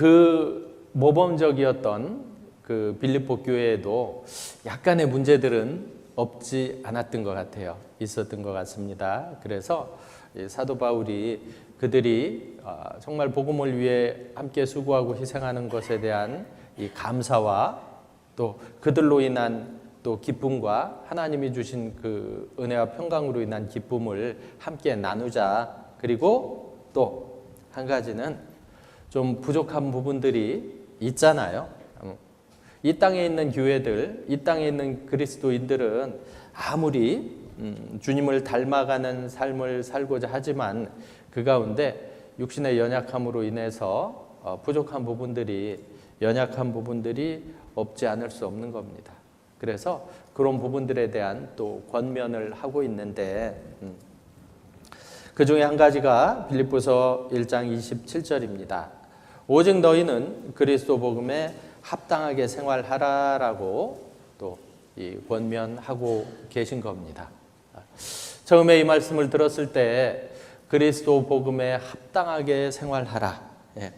그 모범적이었던 그 빌립보 교회에도 약간의 문제들은 없지 않았던 것 같아요. 있었던 것 같습니다. 그래서 이 사도 바울이 그들이 아, 정말 복음을 위해 함께 수고하고 희생하는 것에 대한 이 감사와 또 그들로 인한 또 기쁨과 하나님이 주신 그 은혜와 평강으로 인한 기쁨을 함께 나누자. 그리고 또 한 가지는 좀 부족한 부분들이 있잖아요. 음. 이 땅에 있는 교회들, 이 땅에 있는 그리스도인들은 아무리 음, 주님을 닮아가는 삶을 살고자 하지만 그 가운데 육신의 연약함으로 인해서 어, 부족한 부분들이 연약한 부분들이 없지 않을 수 없는 겁니다. 그래서 그런 부분들에 대한 또 권면을 하고 있는데 음, 그 중에 한 가지가 빌립보서 1장 27절입니다. 오직 너희는 그리스도 복음에 합당하게 생활하라라고 또이 권면하고 계신 겁니다. 처음에 이 말씀을 들었을 때 그리스도 복음에 합당하게 생활하라. 예.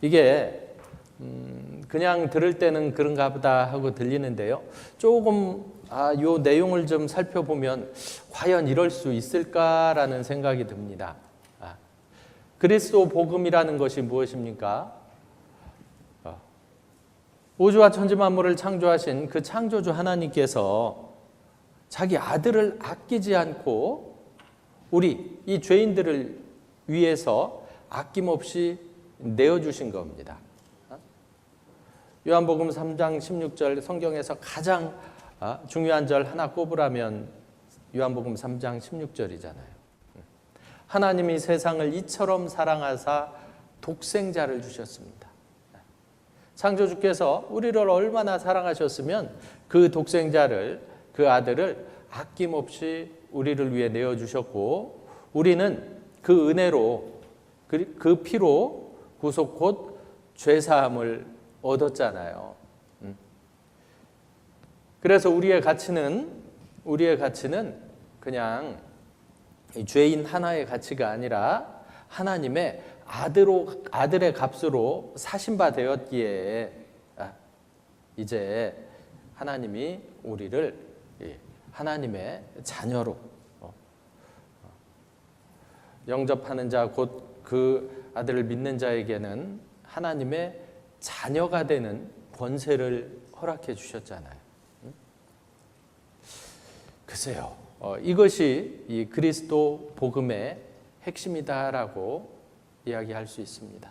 이게 음, 그냥 들을 때는 그런가 보다 하고 들리는데요. 조금 아, 요 내용을 좀 살펴보면 과연 이럴 수 있을까라는 생각이 듭니다. 아, 그리스도 복음이라는 것이 무엇입니까? 어, 우주와 천지 만물을 창조하신 그 창조주 하나님께서 자기 아들을 아끼지 않고 우리 이 죄인들을 위해서 아낌없이 내어 주신 겁니다. 요한복음 3장 16절 성경에서 가장 아, 중요한 절 하나 꼽으라면 요한복음 3장 16절이잖아요. 하나님이 세상을 이처럼 사랑하사 독생자를 주셨습니다. 창조주께서 우리를 얼마나 사랑하셨으면 그 독생자를 그 아들을 아낌없이 우리를 위해 내어 주셨고 우리는 그 은혜로 그, 그 피로 구속 곧 죄사함을 얻었잖아요. 음. 그래서 우리의 가치는 우리의 가치는 그냥 죄인 하나의 가치가 아니라 하나님의 아들로 아들의 값으로 사신 바 되었기에 아, 이제 하나님이 우리를 하나님의 자녀로 어, 어, 영접하는 자 곧 그 아들을 믿는 자에게는 하나님의 자녀가 되는 권세를 허락해 주셨잖아요. 글쎄요, 어, 이것이 이 그리스도 복음의 핵심이다라고 이야기할 수 있습니다.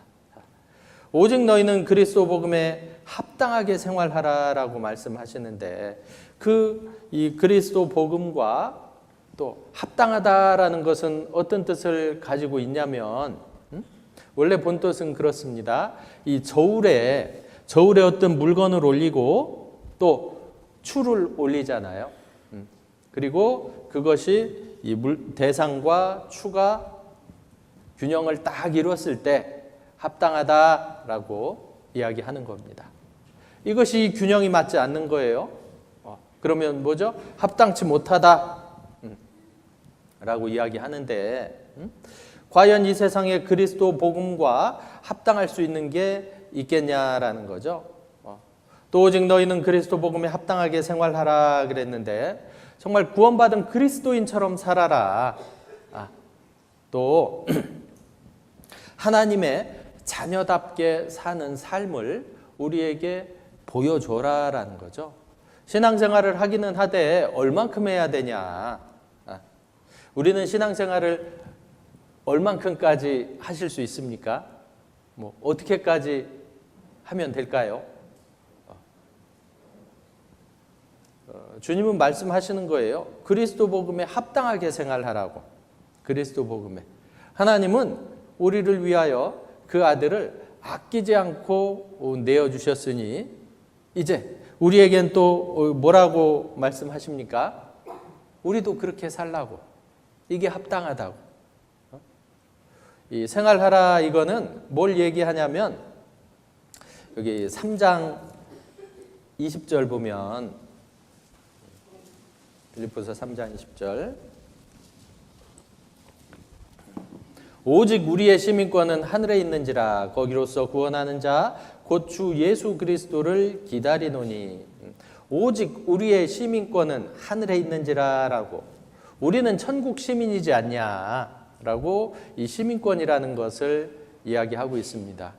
오직 너희는 그리스도 복음에 합당하게 생활하라라고 말씀하시는데 그 이 그리스도 복음과 또 합당하다라는 것은 어떤 뜻을 가지고 있냐면 음? 원래 본 뜻은 그렇습니다. 이 저울에 저울에 어떤 물건을 올리고 또 추를 올리잖아요. 음. 그리고 그것이 이 물, 대상과 추가 균형을 딱 이뤘을 때 합당하다라고 이야기하는 겁니다. 이것이 균형이 맞지 않는 거예요. 어, 그러면 뭐죠? 합당치 못하다. 음, 라고 이야기하는데, 음? 과연 이 세상에 그리스도 복음과 합당할 수 있는 게 있겠냐라는 거죠. 어, 또 오직 너희는 그리스도 복음에 합당하게 생활하라 그랬는데, 정말 구원받은 그리스도인처럼 살아라. 아, 또, 하나님의 자녀답게 사는 삶을 우리에게 보여줘라라는 거죠. 신앙생활을 하기는 하되 얼만큼 해야 되냐? 아, 우리는 신앙생활을 얼만큼까지 하실 수 있습니까? 뭐 어떻게까지 하면 될까요? 주님은 말씀하시는 거예요. 그리스도 복음에 합당하게 생활하라고. 그리스도 복음에. 하나님은 우리를 위하여 그 아들을 아끼지 않고 내어 주셨으니 이제 우리에겐 또 뭐라고 말씀하십니까? 우리도 그렇게 살라고. 이게 합당하다고. 이 생활하라 이거는 뭘 얘기하냐면 여기 3장 20절 보면 빌립보서 3장 20절. 오직 우리의 시민권은 하늘에 있는지라 거기로서 구원하는 자 곧 주 예수 그리스도를 기다리노니. 오직 우리의 시민권은 하늘에 있는지라라고. 우리는 천국 시민이지 않냐라고 이 시민권이라는 것을 이야기하고 있습니다.